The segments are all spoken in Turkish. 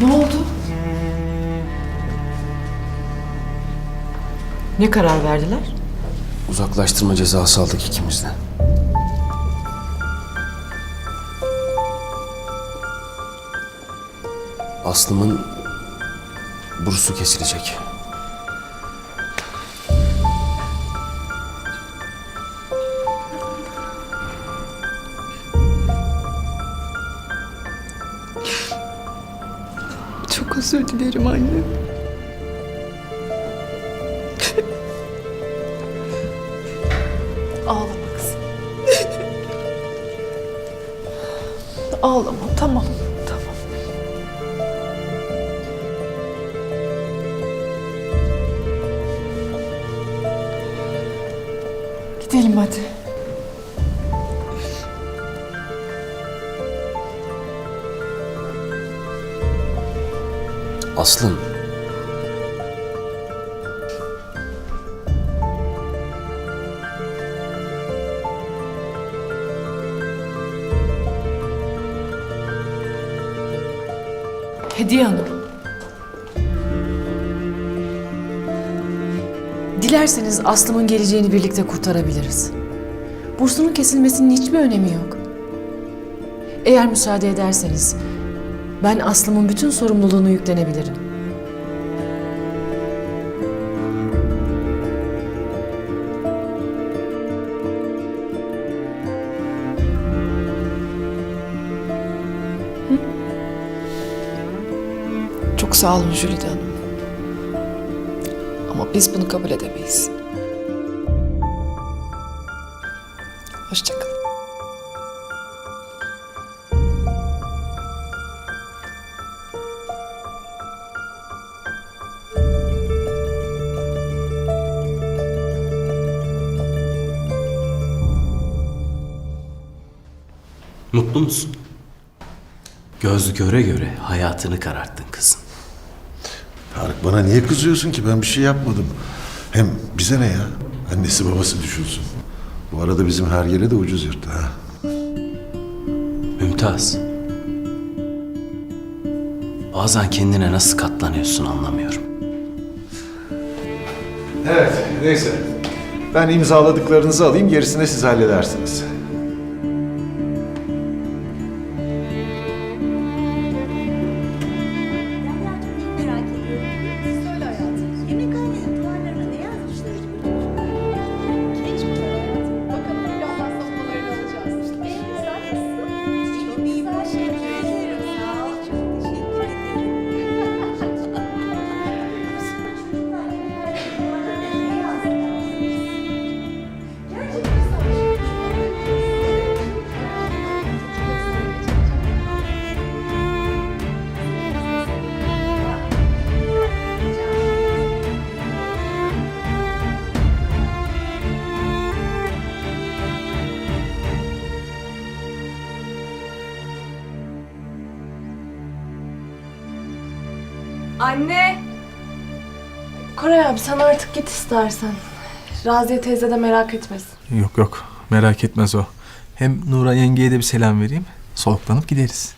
Ne oldu? Ne karar verdiler? Uzaklaştırma cezası aldık ikimizden. Aslım'ın bursu kesilecek. Dilerim anne. Ağlama kızım. Ağlama tamam tamam. Gidelim hadi. Aslım. Hediye Hanım. Dilerseniz Aslım'ın geleceğini birlikte kurtarabiliriz. Bursunun kesilmesinin hiçbir önemi yok. Eğer müsaade ederseniz ben Aslım'ın bütün sorumluluğunu yüklenebilirim. Çok sağ olun Jülide Hanım. Ama biz bunu kabul edemeyiz. Mutlu musun? Göz göre göre hayatını kararttın kızım. Tarık bana niye kızıyorsun ki? Ben bir şey yapmadım. Hem bize ne ya? Annesi babası düşünsün. Bu arada bizim her yere de ucuz yırttı ha. Mümtaz. Bazen kendine nasıl katlanıyorsun anlamıyorum. Evet, neyse. Ben imzaladıklarınızı alayım, gerisini siz halledersiniz. Abi sen artık git istersen. Raziye teyze de merak etmesin. Yok yok merak etmez o. Hem Nura yengeye de bir selam vereyim. Soluklanıp gideriz.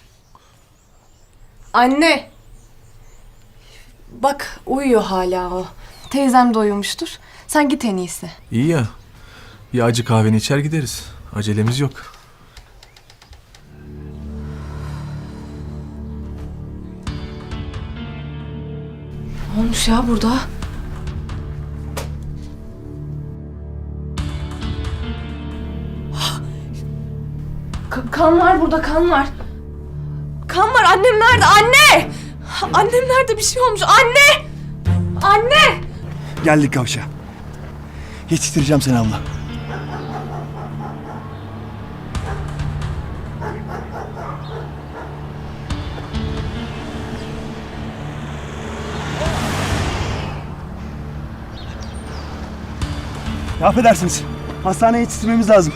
Anne! Bak uyuyor hala o. Teyzem de uyumuştur. Sen git en iyisi. İyi ya. Bir acı kahveni içer gideriz. Acelemiz yok. Ne olmuş ya burada? Kan var burada kan var. Kan var annem nerede anne? Annem nerede bir şey olmuş anne? Anne! Geldik kavşa. Yetiştireceğim seni abla. Ne affedersiniz? Hastaneye yetiştirmemiz lazım.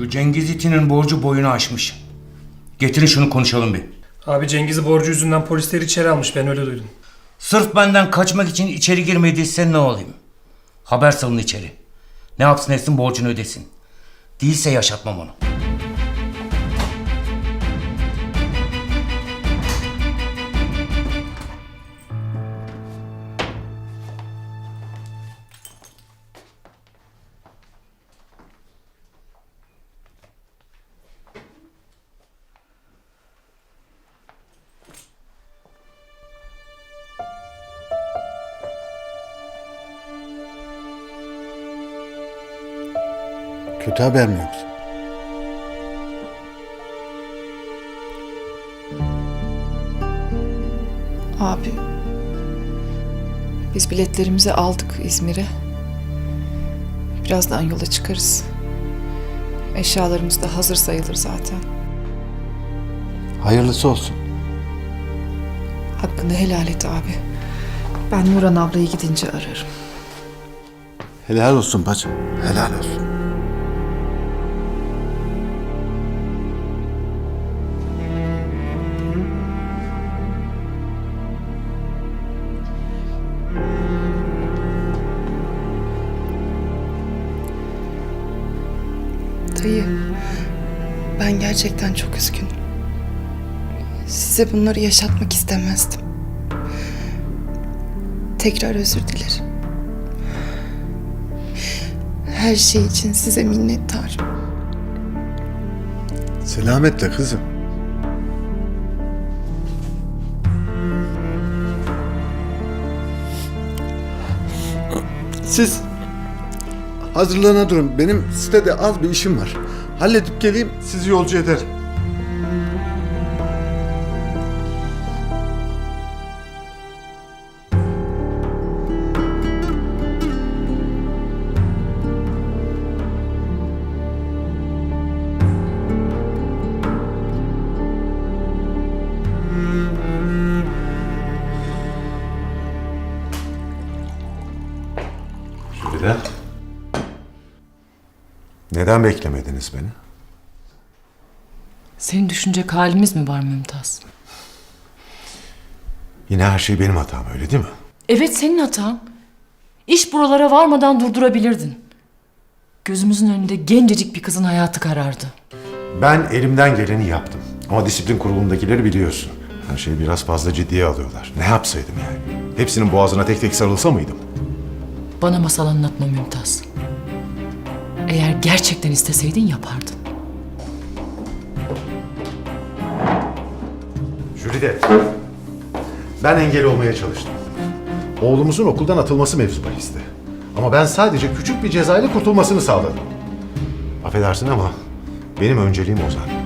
Şu Cengiz itinin borcu boyunu aşmış. Getirin şunu konuşalım bir. Abi Cengiz'i borcu yüzünden polisler içeri almış ben öyle duydum. Sırf benden kaçmak için içeri girmediyse ne olayım? Haber salın içeri. Ne yapsın etsin borcunu ödesin. Değilse yaşatmam onu. Kötü haber mi yoksa? Abi. Biz biletlerimizi aldık İzmir'e. Birazdan yola çıkarız. Eşyalarımız da hazır sayılır zaten. Hayırlısı olsun. Hakkını helal et abi. Ben Nuran ablayı gidince ararım. Helal olsun bacım. Helal olsun. Dayı, ben gerçekten çok üzgünüm. Size bunları yaşatmak istemezdim. Tekrar özür dilerim. Her şey için size minnettarım. Selametle kızım. Siz hazırlığına durun. Benim sitede az bir işim var. Halledip geleyim sizi yolcu ederim. Neden beklemediniz beni? Senin düşünecek halimiz mi var Mümtaz? Yine her şey benim hatam öyle değil mi? Evet senin hatan. İş buralara varmadan durdurabilirdin. Gözümüzün önünde gencecik bir kızın hayatı karardı. Ben elimden geleni yaptım. Ama disiplin kurulundakileri biliyorsun. Her şeyi biraz fazla ciddiye alıyorlar. Ne yapsaydım yani? Hepsinin boğazına tek tek sarılsa mıydım? Bana masal anlatma Mümtaz. Eğer gerçekten isteseydin yapardın. Jülide. Ben engel olmaya çalıştım. Oğlumuzun okuldan atılması mevzu bahisti. Ama ben sadece küçük bir cezayla kurtulmasını sağladım. Affedersin ama benim önceliğim Ozan.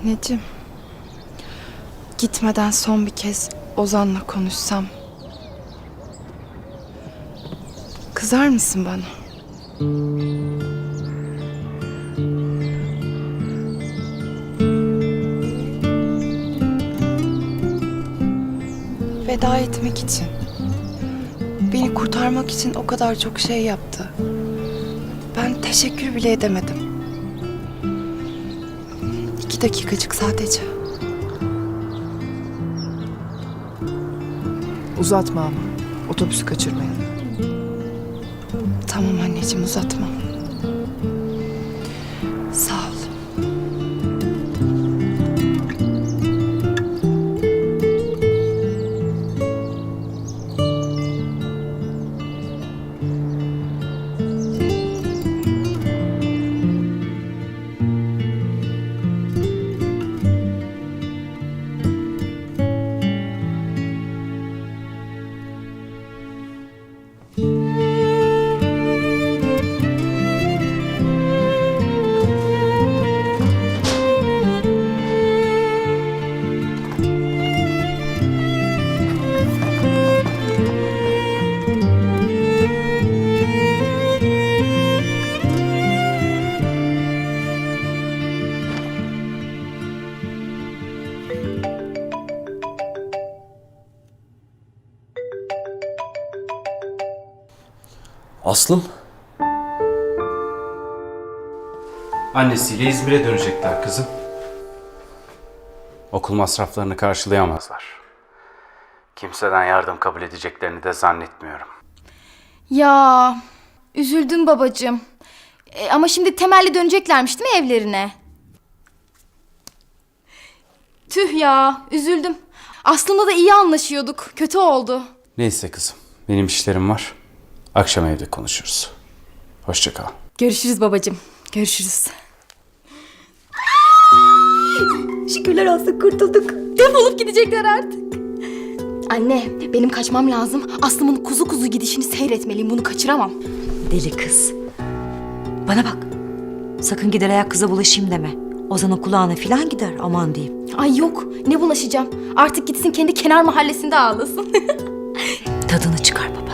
Anneciğim. Gitmeden son bir kez Ozan'la konuşsam. Kızar mısın bana? Veda etmek için. Beni kurtarmak için o kadar çok şey yaptı. Ben teşekkür bile edemedim. İki dakikacık sadece. Uzatma ama. Otobüsü kaçırmayalım. Tamam anneciğim uzatma. Aslım? Annesiyle İzmir'e dönecekler kızım. Okul masraflarını karşılayamazlar. Kimseden yardım kabul edeceklerini de zannetmiyorum. Ya üzüldüm babacığım. E, ama şimdi temelli döneceklermiş değil mi evlerine? Tüh ya üzüldüm. Aslında da iyi anlaşıyorduk. Kötü oldu. Neyse kızım, benim işlerim var. Akşam evde konuşuruz. Hoşça kal. Görüşürüz babacığım. Görüşürüz. Şükürler olsun kurtulduk. Defolup gidecekler artık. Anne benim kaçmam lazım. Aslım'ın kuzu kuzu gidişini seyretmeliyim. Bunu kaçıramam. Deli kız. Bana bak. Sakın gider ayak kıza bulaşayım deme. Ozan'ın kulağına filan gider aman diyeyim. Ay yok ne bulaşacağım. Artık gitsin kendi kenar mahallesinde ağlasın. Tadını çıkar papatya.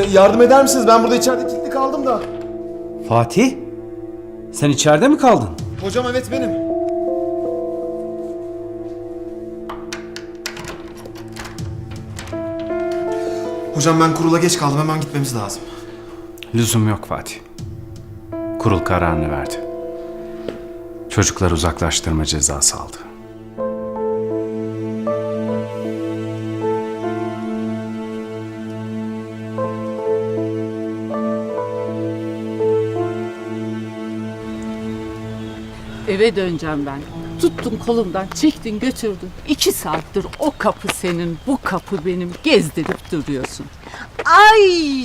Yardım eder misiniz? Ben burada içeride kilitli kaldım da. Fatih, sen içeride mi kaldın? Hocam evet benim. Hocam ben kurula geç kaldım. Hemen gitmemiz lazım. Lüzum yok Fatih. Kurul kararını verdi. Çocuklar uzaklaştırma cezası aldı. Eve döneceğim ben. Tuttun kolumdan, çektin götürdün. İki saattir o kapı senin, bu kapı benim gezdirip duruyorsun. Ay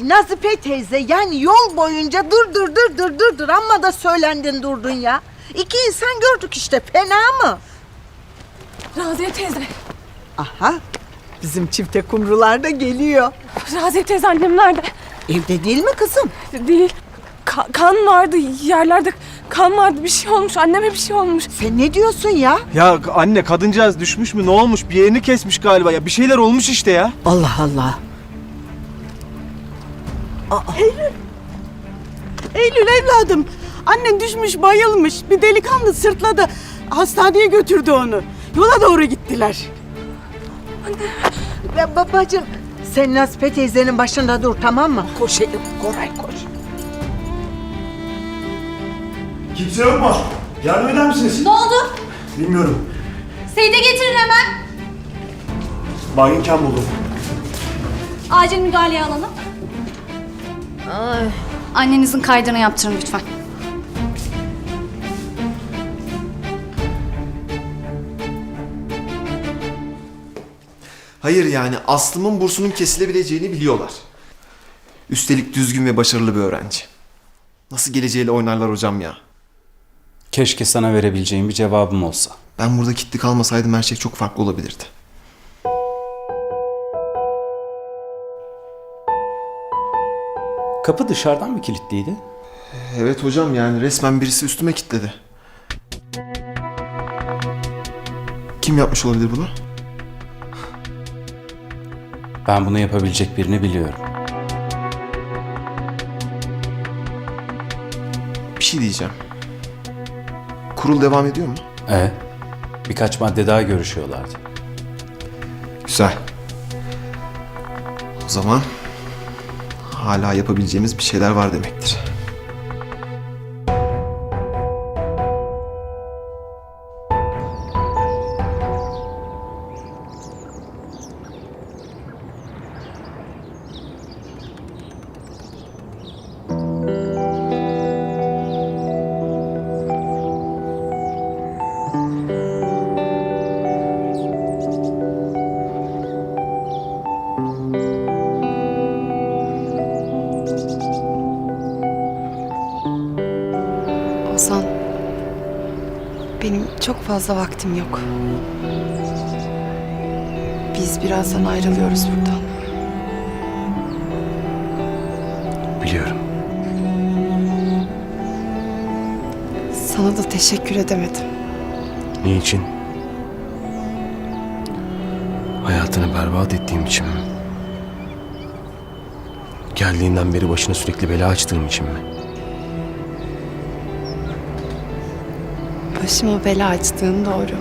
Nazife teyze yani yol boyunca dur dur dur dur dur dur amma da söylendin durdun ya. İki insan gördük işte fena mı? Raziye teyze. Aha bizim çifte kumrular da geliyor. Raziye teyze annem nerede? Evde değil mi kızım? Değil. Ka- kan vardı yerlerde. Kan vardı bir şey olmuş. Anneme bir şey olmuş. Sen ne diyorsun ya? Ya anne kadıncağız düşmüş mü ne olmuş bir yerini kesmiş galiba ya bir şeyler olmuş işte ya. Allah Allah. Eylül evladım, annen düşmüş bayılmış. Bir delikanlı sırtladı. Hastaneye götürdü onu. Yola doğru gittiler. Ya babacığım sen Nazife teyzenin başında dur tamam mı? Koş Elif Koray koş. Kimse yok mu? Yardım eder misiniz? Ne oldu? Bilmiyorum. Seyit'e getirin hemen. Baginken buldum. Acil müdahaleye alalım. Annenizin kaydını yaptırın lütfen. Hayır yani Aslım'ın bursunun kesilebileceğini biliyorlar. Üstelik düzgün ve başarılı bir öğrenci. Nasıl geleceğiyle oynarlar hocam ya. Keşke sana verebileceğim bir cevabım olsa. Ben burada kilitli kalmasaydım her şey çok farklı olabilirdi. Kapı dışarıdan mı kilitliydi? Evet hocam yani resmen birisi üstüme kilitledi. Kim yapmış olabilir bunu? Ben bunu yapabilecek birini biliyorum. Bir şey diyeceğim. Kurul devam ediyor mu? E, birkaç madde daha görüşüyorlardı. Güzel. O zaman hala yapabileceğimiz bir şeyler var demektir. Fazla vaktim yok. Biz birazdan ayrılıyoruz buradan. Biliyorum. Sana da teşekkür edemedim. Niçin? Hayatını berbat ettiğim için mi? Geldiğinden beri başına sürekli bela açtığım için mi? Başıma bela açtığın doğru.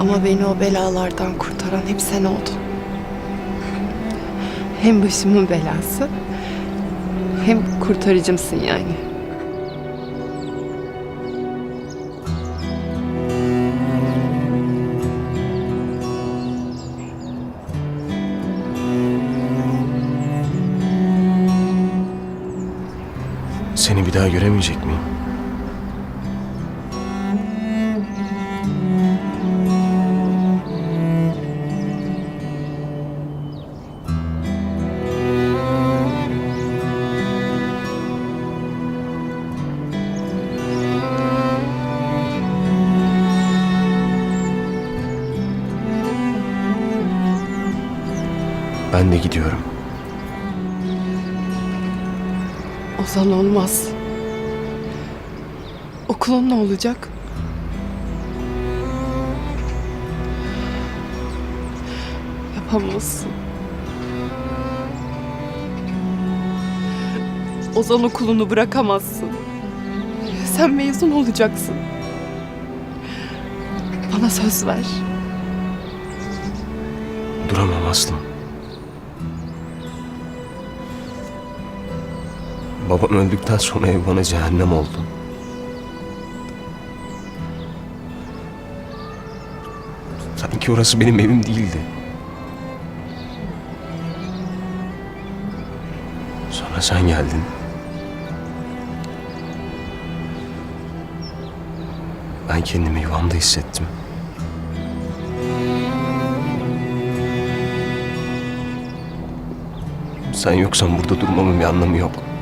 Ama beni o belalardan kurtaran hep sen oldun. Hem başımın belası hem kurtarıcımsın yani. Seni bir daha göremeyecek miyim? Olmaz. Okulun ne olacak? Yapamazsın. Ozan okulunu bırakamazsın. Sen mezun olacaksın. Bana söz ver. Duramam Aslım. Babam öldükten sonra ev bana cehennem oldu. Sanki orası benim evim değildi. Sonra sen geldin. Ben kendimi yuvamda hissettim. Sen yoksan burada durmamın bir anlamı yok.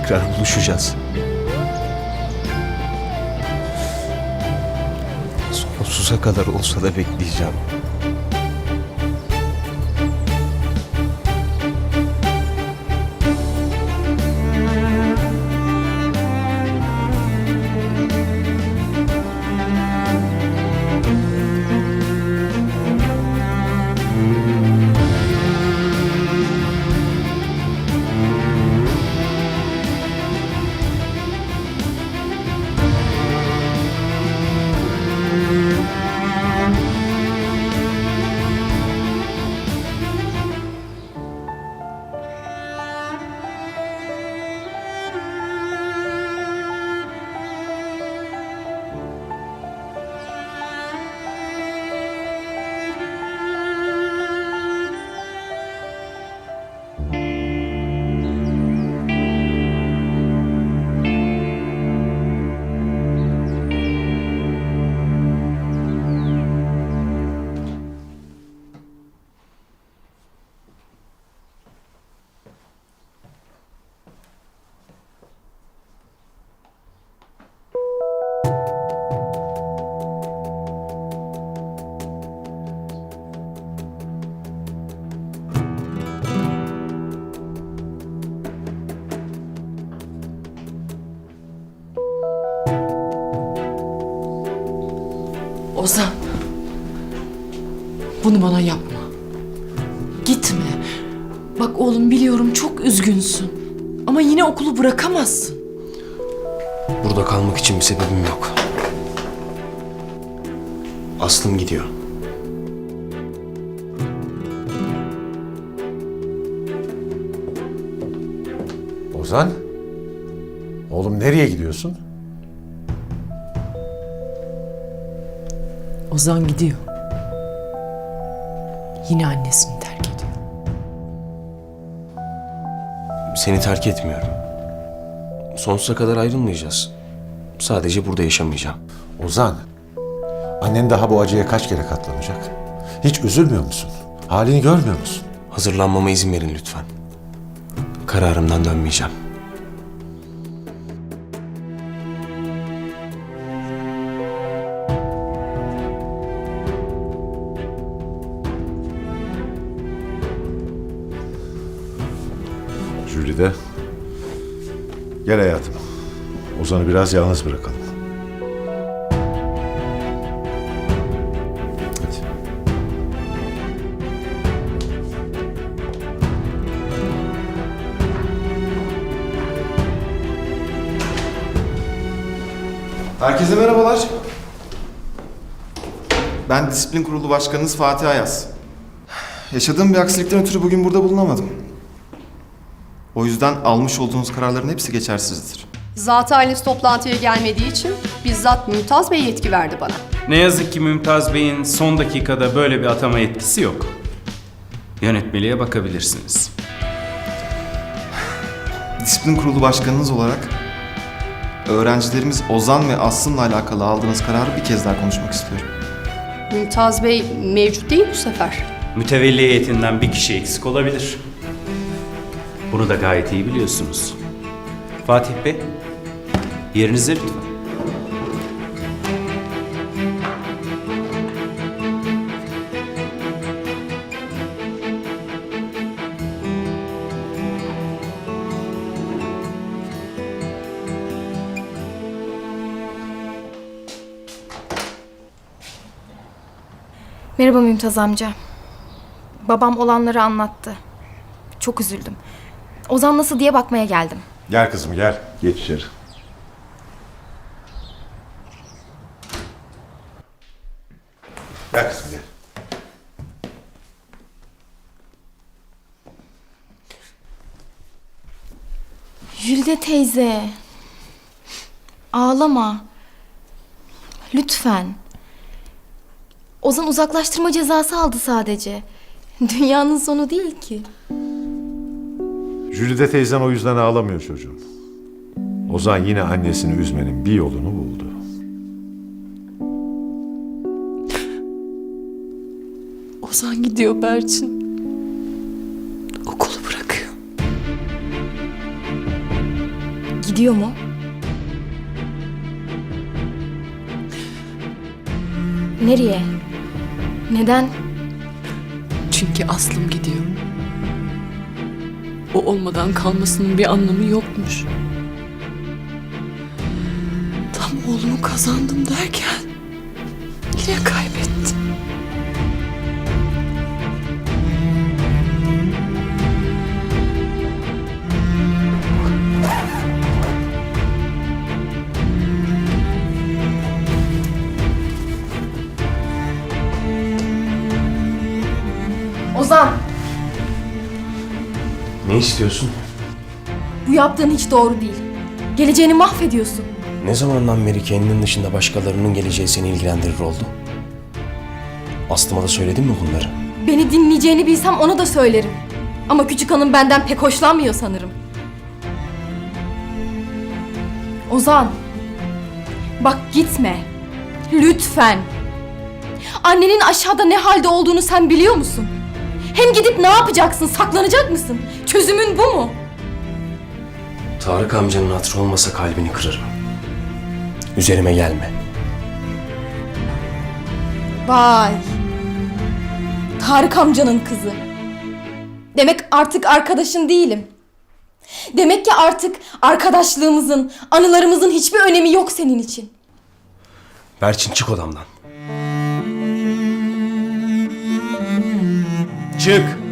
Tekrar buluşacağız. Sonsuza kadar olsa da bekleyeceğim. Ozan. Bunu bana yapma. Gitme. Bak oğlum biliyorum çok üzgünsün. Ama yine okulu bırakamazsın. Burada kalmak için bir sebebim yok. Aslım gidiyor. Ozan? Oğlum nereye gidiyorsun? Ozan gidiyor. Yine annesini terk ediyor. Seni terk etmiyorum. Sonsuza kadar ayrılmayacağız. Sadece burada yaşamayacağım. Ozan, annen daha bu acıya kaç kere katlanacak? Hiç üzülmüyor musun? Halini görmüyor musun? Hazırlanmama izin verin lütfen. Kararımdan dönmeyeceğim. Biraz yalnız bırakalım. Herkese merhabalar. Ben Disiplin Kurulu Başkanınız Fatih Ayaz. Yaşadığım bir aksilikten ötürü bugün burada bulunamadım. O yüzden almış olduğunuz kararların hepsi geçersizdir. Zat ailesi toplantıya gelmediği için bizzat Mümtaz Bey yetki verdi bana. Ne yazık ki Mümtaz Bey'in son dakikada böyle bir atama yetkisi yok. Yönetmeliğe bakabilirsiniz. Disiplin Kurulu Başkanınız olarak öğrencilerimiz Ozan ve Aslı'nla alakalı aldığınız kararı bir kez daha konuşmak istiyorum. Mümtaz Bey mevcut değil bu sefer. Mütevelli heyetinden bir kişi eksik olabilir. Bunu da gayet iyi biliyorsunuz. Fatih Bey, yerinize lütfen. Merhaba Mümtaz amca. Babam olanları anlattı. Çok üzüldüm. Ozan nasıl diye bakmaya geldim. Gel kızım gel. Geç içeri. Gel kızım gel. Jülde teyze. Ağlama. Lütfen. Ozan uzaklaştırma cezası aldı sadece. Dünyanın sonu değil ki. Jülide teyzen o yüzden ağlamıyor çocuğum. Ozan yine annesini üzmenin bir yolunu buldu. Ozan gidiyor Berçin. Gidiyor mu? Nereye? Neden? Çünkü Aslım gidiyor. O olmadan kalmasının bir anlamı yokmuş. Tam oğlumu kazandım derken yine kaybettim. Ozan, Ne istiyorsun? bu yaptığın hiç doğru değil. Geleceğini mahvediyorsun. Ne zamandan beri kendinin dışında başkalarının geleceği seni ilgilendirir oldu? Aslıma da söyledin mi bunları? Beni dinleyeceğini bilsem ona da söylerim. Ama küçük hanım benden pek hoşlanmıyor sanırım. Ozan. Bak gitme. Lütfen. Annenin aşağıda ne halde olduğunu sen biliyor musun? Hem gidip ne yapacaksın? Saklanacak mısın? Çözümün bu mu? Tarık amcanın hatırı olmasa kalbini kırarım. Üzerime gelme. Vay. Tarık amcanın kızı. Demek artık arkadaşın değilim. Demek ki artık arkadaşlığımızın, anılarımızın hiçbir önemi yok senin için. Berçin çık odamdan. Çık.